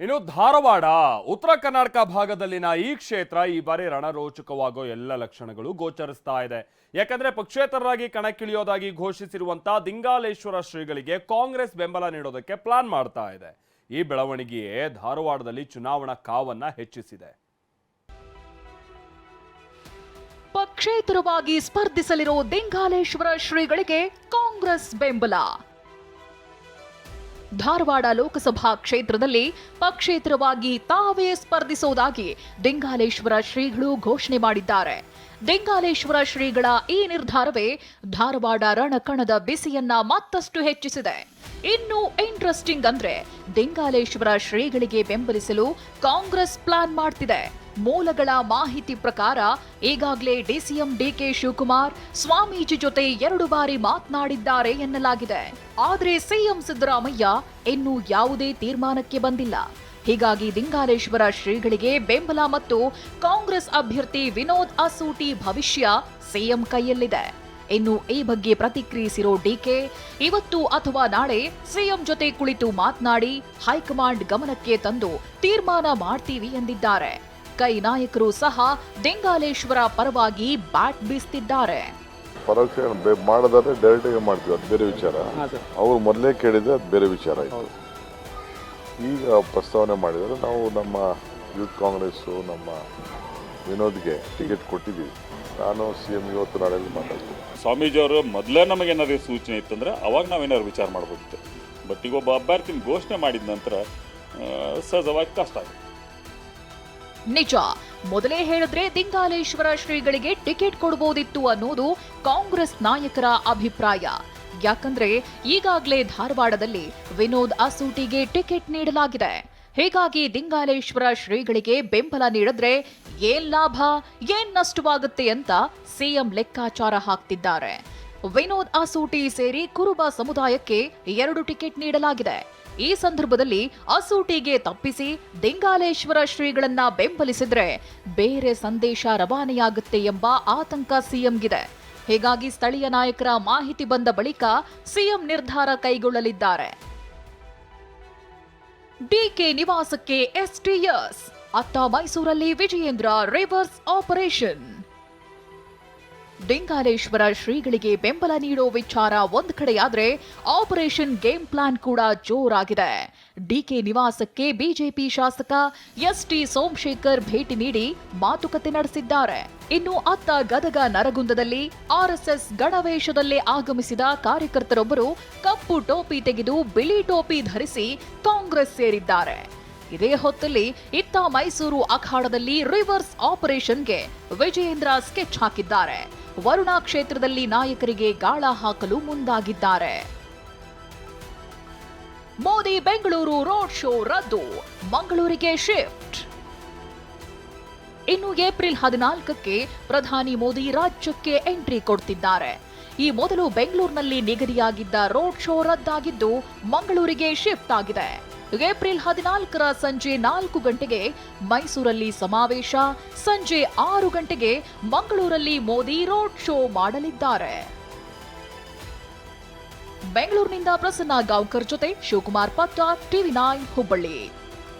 ಇನ್ನು ಧಾರವಾಡ, ಉತ್ತರ ಕರ್ನಾಟಕ ಭಾಗದಲ್ಲಿನ ಈ ಕ್ಷೇತ್ರ ಈ ಬಾರಿ ರಣರೋಚಕವಾಗೋ ಎಲ್ಲ ಲಕ್ಷಣಗಳು ಗೋಚರಿಸ್ತಾ ಇದೆ. ಯಾಕಂದ್ರೆ ಪಕ್ಷೇತರರಾಗಿ ಕಣಕ್ಕಿಳಿಯೋದಾಗಿ ಘೋಷಿಸಿರುವಂತಹ ದಿಂಗಾಲೇಶ್ವರ ಶ್ರೀಗಳಿಗೆ ಕಾಂಗ್ರೆಸ್ ಬೆಂಬಲ ನೀಡೋದಕ್ಕೆ ಪ್ಲಾನ್ ಮಾಡ್ತಾ ಇದೆ. ಈ ಬೆಳವಣಿಗೆಯೇ ಧಾರವಾಡದಲ್ಲಿ ಚುನಾವಣಾ ಕಾವನ್ನ ಹೆಚ್ಚಿಸಿದೆ. ಪಕ್ಷೇತರವಾಗಿ ಸ್ಪರ್ಧಿಸಲಿರೋ ದಿಂಗಾಲೇಶ್ವರ ಶ್ರೀಗಳಿಗೆ ಕಾಂಗ್ರೆಸ್ ಬೆಂಬಲ. ಧಾರವಾಡ ಲೋಕಸಭಾ ಕ್ಷೇತ್ರದಲ್ಲಿ ಪಕ್ಷೇತರವಾಗಿ ತಾವೇ ಸ್ಪರ್ಧಿಸೋದಾಗಿ ದಿಂಗಾಲೇಶ್ವರ ಶ್ರೀಗಳು ಘೋಷಣೆ ಮಾಡಿದ್ದಾರೆ. ದಿಂಗಾಲೇಶ್ವರ ಶ್ರೀಗಳ ಈ ನಿರ್ಧಾರವೇ ಧಾರವಾಡ ರಣಕಣದ ಬಿಸಿಯನ್ನ ಮತ್ತಷ್ಟು ಹೆಚ್ಚಿಸಿದೆ. ಇನ್ನು ಇಂಟ್ರೆಸ್ಟಿಂಗ್ ಅಂದ್ರೆ ದಿಂಗಾಲೇಶ್ವರ ಶ್ರೀಗಳಿಗೆ ಬೆಂಬಲಿಸಲು ಕಾಂಗ್ರೆಸ್ ಪ್ಲಾನ್ ಮಾಡ್ತಿದೆ. ಮೂಲಗಳ ಮಾಹಿತಿ ಪ್ರಕಾರ ಈಗಾಗಲೇ ಡಿಸಿಎಂ ಡಿಕೆ ಶಿವಕುಮಾರ್ ಸ್ವಾಮೀಜಿ ಜೊತೆ ಎರಡು ಬಾರಿ ಮಾತನಾಡಿದ್ದಾರೆ ಎನ್ನಲಾಗಿದೆ. ಆದರೆ ಸಿಎಂ ಸಿದ್ದರಾಮಯ್ಯ ಇನ್ನೂ ಯಾವುದೇ ತೀರ್ಮಾನಕ್ಕೆ ಬಂದಿಲ್ಲ. ಹೀಗಾಗಿ ದಿಂಗಾಲೇಶ್ವರ ಶ್ರೀಗಳಿಗೆ ಬೆಂಬಲ ಮತ್ತು ಕಾಂಗ್ರೆಸ್ ಅಭ್ಯರ್ಥಿ ವಿನೋದ್ ಅಸೂಟಿ ಭವಿಷ್ಯ ಸಿಎಂ ಕೈಯಲ್ಲಿದೆ. ಇನ್ನು ಈ ಬಗ್ಗೆ ಪ್ರತಿಕ್ರಿಯಿಸಿರೋ ಡಿಕೆ, ಇವತ್ತು ಅಥವಾ ನಾಳೆ ಸಿಎಂ ಜೊತೆ ಕುಳಿತು ಮಾತನಾಡಿ ಹೈಕಮಾಂಡ್ ಗಮನಕ್ಕೆ ತಂದು ತೀರ್ಮಾನ ಮಾಡ್ತೀವಿ ಎಂದಿದ್ದಾರೆ. ಕೈ ನಾಯಕರು ಸಹ ಡೆಂಗಾಲೇಶ್ವರ ಪರವಾಗಿ ಬ್ಯಾಟ್ ಬೀಸ್ತಿದ್ದಾರೆ. ಪರೋಕ್ಷ ಮಾಡೋದಾದ್ರೆ ಡೈರೆಕ್ಟಾಗಿ ಮಾಡ್ತೀವಿ ಅದು ಬೇರೆ ವಿಚಾರ. ಅವ್ರು ಮೊದಲೇ ಕೇಳಿದ್ರೆ ಅದು ಬೇರೆ ವಿಚಾರ ಆಯಿತು. ಈಗ ಪ್ರಸ್ತಾವನೆ ಮಾಡಿದರೆ ನಾವು ನಮ್ಮ ಯೂತ್ ಕಾಂಗ್ರೆಸ್ಸು ನಮ್ಮ ವಿನೋದ್ಗೆ ಟಿಕೆಟ್ ಕೊಟ್ಟಿದ್ದೀವಿ. ನಾನು ಸಿ ಎಂ ಇವತ್ತು ನಾಳೆಯಲ್ಲಿ ಮಾತಾಡ್ತೀನಿ. ಸ್ವಾಮೀಜಿ ಅವರು ಮೊದಲೇ ನಮಗೇನಾದ್ರು ಸೂಚನೆ ಇತ್ತಂದ್ರೆ ಅವಾಗ ನಾವೇನಾದ್ರು ವಿಚಾರ ಮಾಡ್ಬೋದಿತ್ತು. ಬಟ್ ಈಗ ಒಬ್ಬ ಅಭ್ಯರ್ಥಿನ ಘೋಷಣೆ ಮಾಡಿದ ನಂತರ ಸಹಜವಾಗಿ ಕಷ್ಟ ಆಗುತ್ತೆ. ನಿಜ. ಮೊದಲೇ ಹೇಳಿದ್ರೆ ದಿಂಗಾಲೇಶ್ವರ ಶ್ರೀಗಳಿಗೆ ಟಿಕೆಟ್ ಕೊಡಬಹುದಿತ್ತು ಅನ್ನೋದು ಕಾಂಗ್ರೆಸ್ ನಾಯಕರ ಅಭಿಪ್ರಾಯ. ಯಾಕಂದ್ರೆ ಈಗಾಗಲೇ ಧಾರವಾಡದಲ್ಲಿ ವಿನೋದ್ ಅಸೂಟಿಗೆ ಟಿಕೆಟ್ ನೀಡಲಾಗಿದೆ. ಹೀಗಾಗಿ ದಿಂಗಾಲೇಶ್ವರ ಶ್ರೀಗಳಿಗೆ ಬೆಂಬಲ ನೀಡಿದ್ರೆ ಏನ್ ಲಾಭ, ಏನ್ ನಷ್ಟವಾಗುತ್ತೆ ಅಂತ ಸಿಎಂ ಲೆಕ್ಕಾಚಾರ ಹಾಕ್ತಿದ್ದಾರೆ. ವಿನೋದ್ ಅಸೂಟಿ ಸೇರಿ ಕುರುಬ ಸಮುದಾಯಕ್ಕೆ ಎರಡು ಟಿಕೆಟ್ ನೀಡಲಾಗಿದೆ. ಈ ಸಂದರ್ಭದಲ್ಲಿ ಅಸೂಟಿಗೆ ತಪ್ಪಿಸಿ ದಿಂಗಾಲೇಶ್ವರ ಶ್ರೀಗಳನ್ನ ಬೆಂಬಲಿಸಿದ್ರೆ ಬೇರೆ ಸಂದೇಶ ರವಾನೆಯಾಗುತ್ತೆ ಎಂಬ ಆತಂಕ ಸಿಎಂಗಿದೆ. ಹೀಗಾಗಿ ಸ್ಥಳೀಯ ನಾಯಕರ ಮಾಹಿತಿ ಬಂದ ಬಳಿಕ ಸಿಎಂ ನಿರ್ಧಾರ ಕೈಗೊಳ್ಳಲಿದ್ದಾರೆ. ಡಿಕೆ ನಿವಾಸಕ್ಕೆ ಎಸ್ಟಿಎಸ್, ಅತ್ತ ಮೈಸೂರಲ್ಲಿ ವಿಜಯೇಂದ್ರ ರಿವರ್ಸ್ ಆಪರೇಷನ್. ದಿಂಗಾಲೇಶ್ವರ ಶ್ರೀಗಳಿಗೆ ಬೆಂಬಲ ನೀಡೋ ವಿಚಾರ ಒಂದ್ ಕಡೆಯಾದ್ರೆ ಆಪರೇಷನ್ ಗೇಮ್ ಪ್ಲಾನ್ ಕೂಡ ಜೋರಾಗಿದೆ. ಡಿಕೆ ನಿವಾಸಕ್ಕೆ ಬಿಜೆಪಿ ಶಾಸಕ ಎಸ್ ಟಿ ಸೋಮಶೇಖರ್ ಭೇಟಿ ನೀಡಿ ಮಾತುಕತೆ ನಡೆಸಿದ್ದಾರೆ. ಇನ್ನು ಅತ್ತ ಗದಗ ನರಗುಂದದಲ್ಲಿ ಆರ್ಎಸ್ಎಸ್ ಗಣವೇಶದಲ್ಲೇ ಆಗಮಿಸಿದ ಕಾರ್ಯಕರ್ತರೊಬ್ಬರು ಕಪ್ಪು ಟೋಪಿ ತೆಗೆದು ಬಿಳಿ ಟೋಪಿ ಧರಿಸಿ ಕಾಂಗ್ರೆಸ್ ಸೇರಿದ್ದಾರೆ. ಇದೇ ಹೊತ್ತಲ್ಲಿ ಇತ್ತ ಮೈಸೂರು ಅಖಾಡದಲ್ಲಿ ರಿವರ್ಸ್ ಆಪರೇಷನ್ಗೆ ವಿಜಯೇಂದ್ರ ಸ್ಕೆಚ್ ಹಾಕಿದ್ದಾರೆ. ವರುಣಾ ಕ್ಷೇತ್ರದಲ್ಲಿ ನಾಯಕರಿಗೆ ಗಾಳ ಹಾಕಲು ಮುಂದಾಗಿದ್ದಾರೆ. ಮೋದಿ ಬೆಂಗಳೂರು ರೋಡ್ ಶೋ ರದ್ದು, ಮಂಗಳೂರಿಗೆ ಶಿಫ್ಟ್. ಇನ್ನು ಏಪ್ರಿಲ್ ಹದಿನಾಲ್ಕಕ್ಕೆ ಪ್ರಧಾನಿ ಮೋದಿ ರಾಜ್ಯಕ್ಕೆ ಎಂಟ್ರಿ ಕೊಡ್ತಿದ್ದಾರೆ. ಈ ಮೊದಲು ಬೆಂಗಳೂರಿನಲ್ಲಿ ನಿಗದಿಯಾಗಿದ್ದ ರೋಡ್ ಶೋ ರದ್ದಾಗಿದ್ದು ಮಂಗಳೂರಿಗೆ ಶಿಫ್ಟ್ ಆಗಿದೆ. ಏಪ್ರಿಲ್ ಹದಿನಾಲ್ಕರ ಸಂಜೆ ನಾಲ್ಕು ಗಂಟೆಗೆ ಮೈಸೂರಲ್ಲಿ ಸಮಾವೇಶ, ಸಂಜೆ ಆರು ಗಂಟೆಗೆ ಮಂಗಳೂರಲ್ಲಿ ಮೋದಿ ರೋಡ್ ಶೋ ಮಾಡಲಿದ್ದಾರೆ. ಬೆಂಗಳೂರಿನಿಂದ ಪ್ರಸನ್ನ ಗಾಂವ್ಕರ್ ಜೊತೆ ಶಿವಕುಮಾರ್ ಪಟ್ಟ ಟಿವಿ ನೈನ್ ಹುಬ್ಬಳ್ಳಿ.